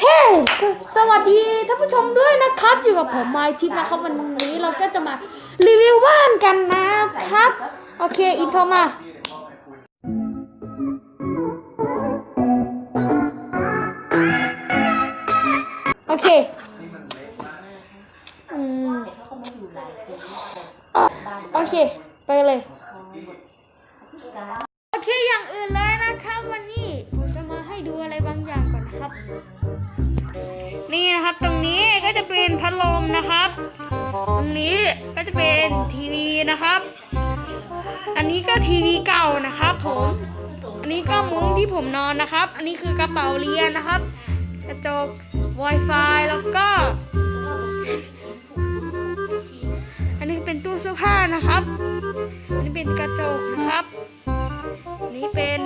เฮ้สวัสดีท่านผู้ชมด้วยนะครับ อยู่กับผมไมค์ทิพนะครับ วันนี้เราก็จะมารีวิวบ้านกันนะครับ โอเค อินโทรมาโอเคอืมโอเค ไปเลย นี่นะครับตรงนี้ก็จะเป็นพัดลมนะครับ ตรงนี้ก็จะเป็นทีวีนะครับ อันนี้ก็ทีวีเก่านะครับผมอันนี้ก็มุ้งที่ผมนอนนะครับ อันนี้คือกระเป๋าเรียนนะครับ กระจก Wi-Fi แล้วก็ อันนี้เป็นตู้เสื้อผ้านะครับ อันนี้เป็นกระจกนะครับ อันนี้เป็น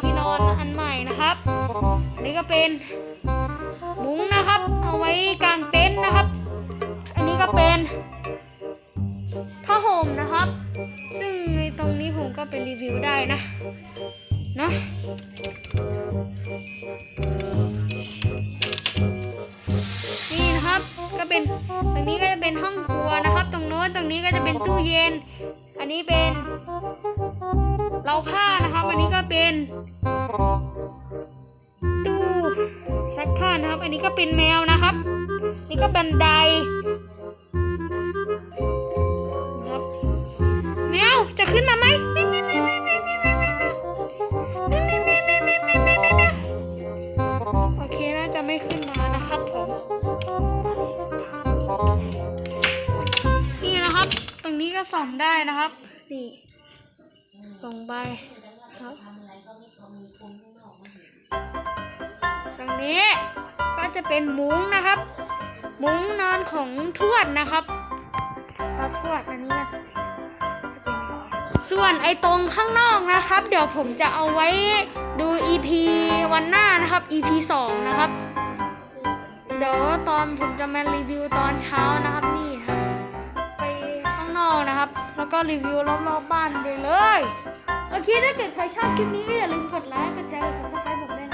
ที่นอนอันใหม่นะครับ นี้ก็เป็นมุ้งนะครับ เอาไว้กางเต็นท์นะครับ อันนี้ก็เป็นผ้าห่มนะครับ ซึ่งในตรงนี้ผมก็ไปรีวิวได้นะเนาะนี่นะครับก็เป็นตรงนี้ก็จะเป็นห้องครัวนะครับ ตรงโน้นตรงนี้ก็จะเป็นตู้เย็น อันนี้เป็นเราผ้านะครับ อันนี้ก็เป็น นะครับ อันนี้ก็เป็นแมวนะครับ นี่ก็บันไดครับแมวจะขึ้นมาไหมโอเคน่าจะไม่ขึ้นมานะครับผมนี่นะครับ ตรงนี้ก็ส่องได้นะครับ นี่ลงไปครับตรงนี้ จะเป็นมุ้งนะครับ มุ้งนอนของทวดนะครับครับทวดอันนี้นะส่วนไอ้ตรงข้างนอกนะครับ เดี๋ยวผมจะเอาไว้ดู EP วันหน้านะครับ EP 2 นะครับ เดี๋ยวตอนผมจะมารีวิวตอนเช้านะครับนี่ครับไปข้างนอกนะครับ แล้วก็รีวิวรอบๆบบ้านไปเลย โอเคถ้าเกิดใครชอบคลิปนี้ก็อย่าลืมกดไลค์ กดแชร์ กด subscribe ผมด้วยนะ